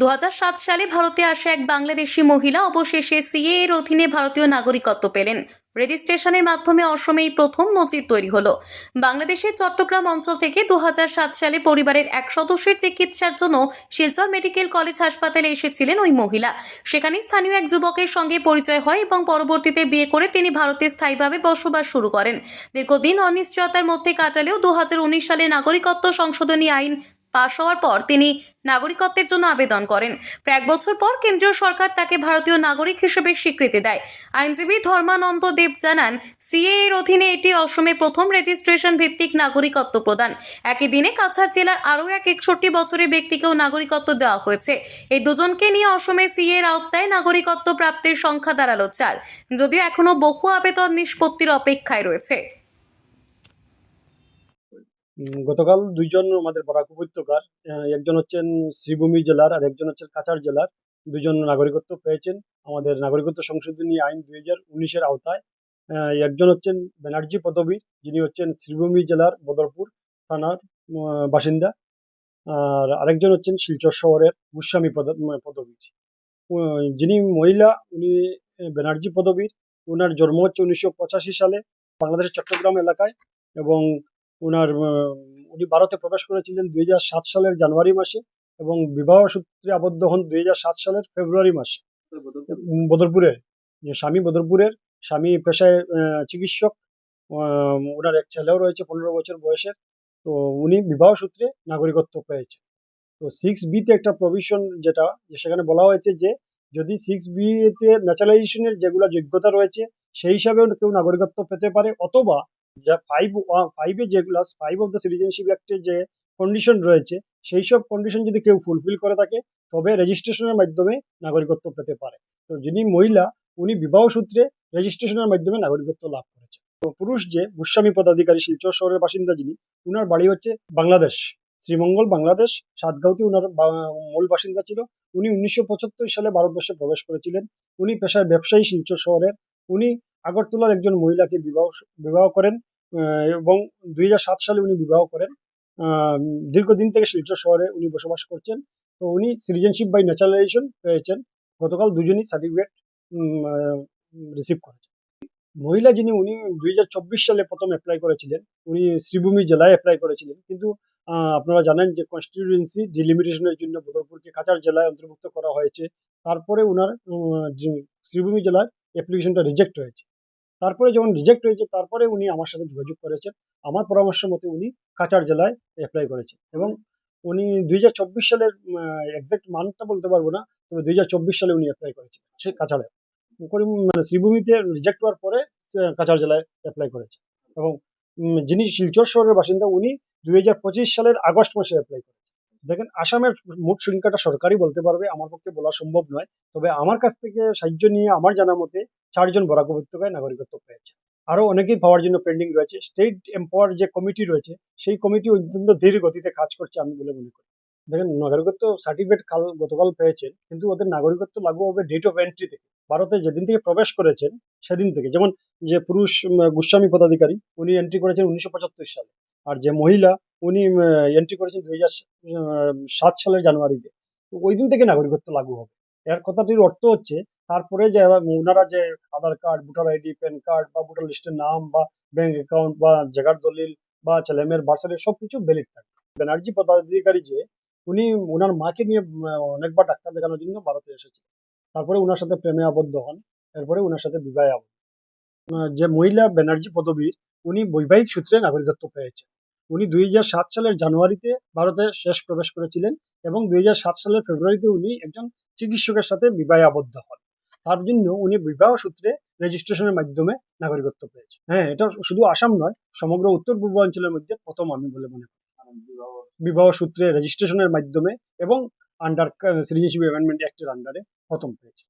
দু হাজার সাত সালে ভারতে আসা এক বাংলাদেশি মহিলা অবশেষে সিএ এর অধীনে ভারতীয় নাগরিকত্ব পেলেন। রেজিস্ট্রেশনের মাধ্যমে অসমে এই প্রথম নজির তৈরি হলো। বাংলাদেশের চট্টগ্রাম অঞ্চল থেকে দু হাজার সাত সালে পরিবারের এক সদস্যের চিকিৎসার জন্য শিলচর মেডিকেল কলেজ হাসপাতালে এসেছিলেন ওই মহিলা। সেখানে স্থানীয় এক যুবকের সঙ্গে পরিচয় হয় এবং পরবর্তীতে বিয়ে করে তিনি ভারতে স্থায়ীভাবে বসবাস শুরু করেন। দীর্ঘদিন অনিশ্চয়তার মধ্যে কাটালেও দু হাজার উনিশ সালে নাগরিকত্ব সংশোধনী আইন পাশ হওয়ার পর তিনি নাগরিকত্বের জন্য আবেদন করেন। প্রায় এক বছর পর কেন্দ্রীয় সরকার তাকে ভারতীয় নাগরিক হিসেবে স্বীকৃতি দেয়। আইনজীবী ধর্মানন্দ দেব জানান সিএ এর অধীনে এটি অসমে প্রথম রেজিস্ট্রেশন ভিত্তিক নাগরিকত্ব প্রদান। একই দিনে কাছাড় জেলার আরও এক একষট্টি বছরের ব্যক্তিকেও নাগরিকত্ব দেওয়া হয়েছে। এই দুজনকে নিয়ে অসমে সিএ এর আওতায় নাগরিকত্ব প্রাপ্তির সংখ্যা দাঁড়াল চার। যদিও এখনও বহু আবেদন নিষ্পত্তির অপেক্ষায় রয়েছে। গতকাল দুইজন আমাদের বরাক উপত্যকার একজন হচ্ছেন শ্রীভূমি জেলার আর একজন হচ্ছেন কাছাড় জেলার। দুজন নাগরিকত্ব পেয়েছেন। আমাদের নাগরিকত্ব সংশোধনী আইন দুই হাজার উনিশের আওতায়। একজন হচ্ছেন ব্যানার্জি পদবী, যিনি হচ্ছেন শ্রীভূমি জেলার বদরপুর থানার বাসিন্দা। আর আরেকজন হচ্ছেন শিলচর শহরের গোস্বামী পদ পদবীর যিনি মহিলা, উনি ব্যানার্জি পদবীর। ওনার জন্ম হচ্ছে উনিশশো পঁচাশি সালে বাংলাদেশের চট্টগ্রাম এলাকায় এবং ওনার উনি ভারতে প্রবেশ করেছিলেন দুই হাজার সাত সালের জানুয়ারি মাসে এবং বিবাহ সূত্রে আবদ্ধ হন দুই হাজার সাত সালের ফেব্রুয়ারি মাসে। বদরপুরের যে স্বামী বদরপুরের, স্বামী পেশায় চিকিৎসক ওনার এক ছেলেও রয়েছে পনেরো বছর বয়সের। তো উনি বিবাহ সূত্রে নাগরিকত্ব পেয়েছে তো সিক্স বিতে একটা প্রভিশন যেটা সেখানে বলা হয়েছে যে, যদি সিক্স বিতে ন্যাচারালাইজেশনের যেগুলো যোগ্যতা রয়েছে, সেই হিসাবেও কেউ নাগরিকত্ব পেতে পারে, অথবা যা ফাইভ ফাইভে যেগুলো ফাইভ অফ দ্য সিটিজেনশিপ অ্যাক্টের যে কন্ডিশন রয়েছে, সেই সব কন্ডিশন যদি কেউ ফুলফিল করে থাকে, তবে রেজিস্ট্রেশনের মাধ্যমে নাগরিকত্ব পেতে পারে। তো যিনি মহিলা, উনি বিবাহ সূত্রে রেজিস্ট্রেশনের মাধ্যমে নাগরিকত্ব লাভ করেছে তো পুরুষ যে গোস্বামী পদাধিকারী, শিলচর শহরের বাসিন্দা যিনি, উনার বাড়ি হচ্ছে বাংলাদেশ। শ্রীমঙ্গল, বাংলাদেশ। সাতগাঁওতে উনার মূল বাসিন্দা ছিল। উনি উনিশশো পঁচাত্তর সালে ভারতবর্ষে প্রবেশ করেছিলেন। উনি পেশায় ব্যবসায়ী শিলচর শহরের উনি আগরতলার একজন মহিলাকে বিবাহ বিবাহ করেন এবং দুই হাজার সাত সালে উনি বিবাহ করেন। দীর্ঘদিন থেকে শিলচর শহরে উনি বসবাস করছেন। তো উনি সিটিজেনশিপ বাই ন্যাচারালাইজেশন পেয়েছেন। গতকাল দুজনই সার্টিফিকেট রিসিভ করেছেন। মহিলা যিনি, উনি দুই হাজার চব্বিশ সালে প্রথম অ্যাপ্লাই করেছিলেন। উনি শ্রীভূমি জেলায় অ্যাপ্লাই করেছিলেন। কিন্তু আপনারা জানেন যে কনস্টিটিউয়েন্সি ডিলিমিটেশনের জন্য বদরপুরকে কাছাড় জেলায় অন্তর্ভুক্ত করা হয়েছে। তারপরে উনার শ্রীভূমি জেলার অ্যাপ্লিকেশনটা রিজেক্ট হয়েছে। তারপরে যখন রিজেক্ট হয়েছে, তারপরে উনি আমার সাথে যোগাযোগ করেছেন। আমার পরামর্শ মতে উনি কাছাড় জেলায় অ্যাপ্লাই করেছেন এবং উনি দুই হাজার চব্বিশ সালের এক্সাক্ট মানটা বলতে পারব না, তবে দুই হাজার চব্বিশ সালে উনি অ্যাপ্লাই করেছেন, সে কাছাড়ে। করিম মানে শ্রীভূমিতে রিজেক্ট হওয়ার পরে কাছাড় জেলায় অ্যাপ্লাই করেছে এবং যিনি শিলচর শহরের বাসিন্দা, উনি দুই হাজার পঁচিশ সালের আগস্ট মাসে অ্যাপ্লাই করেছে দেখেন, আসামের মোট সংখ্যাটা সরকারই বলতে পারবে, আমার পক্ষে বলা সম্ভব নয়। তবে আমার কাছ থেকে সাহায্য নিয়ে আমার জানা মতে চারজন বরাক উপত্যকায় নাগরিকত্ব পেয়েছে। আরও অনেকেই পাওয়ার জন্য পেন্ডিং রয়েছে। স্টেট এম্পাওয়ার যে কমিটি রয়েছে, সেই কমিটি অত্যন্ত ধীর গতিতে কাজ করছে আমি বলে মনে করি। দেখেন, নাগরিকত্ব সার্টিফিকেট কাল গতকাল পেয়েছেন, কিন্তু ওদের নাগরিকত্ব লাগু হবে ডেট অফ এন্ট্রি থেকে। ভারতে যেদিন থেকে প্রবেশ করেছেন, সেদিন থেকে। যেমন যে পুরুষ গোস্বামী পদাধিকারী, উনি এন্ট্রি করেছেন উনিশশো পঁচাত্তর সালে। আর যে মহিলা, উনি এন্ট্রি করেছেন দুই সাত সালের জানুয়ারিতে। ওই দিন থেকে নাগরিকত্ব লাগু হবে। এর কথাটির অর্থ হচ্ছে, তারপরে যে ওনারা যে Aadhaar card, voter ID, PAN card বা ভোটার লিস্টের নাম বা ব্যাংক অ্যাকাউন্ট বা জায়গার দলিল বা ছেলেমেয়ের বার্সারের সবকিছু ভ্যালিড থাকে। ব্যানার্জি পদাধিকারী যে, উনি ওনার মাকে নিয়ে অনেকবার ডাক্তার দেখানোর জন্য ভারতে এসেছে। তারপরে ওনার সাথে প্রেমে আবদ্ধ হন, এরপরে ওনার সাথে বিবাহে আবদ্ধ যে মহিলা ব্যানার্জি পদবীর, উনি বৈবাহিক সূত্রে নাগরিকত্ব পেয়েছেন। উনি দুই হাজার সাত সালের জানুয়ারিতে ভারতে শেষ প্রবেশ করেছিলেন এবং দুই সালের ফেব্রুয়ারিতে উনি একজন চিকিৎসকের সাথে বিবাহে আবদ্ধ হন। তার জন্য উনি বিবাহ সূত্রে রেজিস্ট্রেশনের মাধ্যমে নাগরিকত্ব পেয়েছে হ্যাঁ এটা শুধু আসাম নয়, সমগ্র উত্তর পূর্বাঞ্চলের মধ্যে প্রথম আমি বলে মনে করি। বিবাহ সূত্রে রেজিস্ট্রেশনের মাধ্যমে এবং আন্ডার সিটিজেনশিপ অ্যামেন্ডমেন্ট অ্যাক্টের আন্ডারে প্রথম পেয়েছে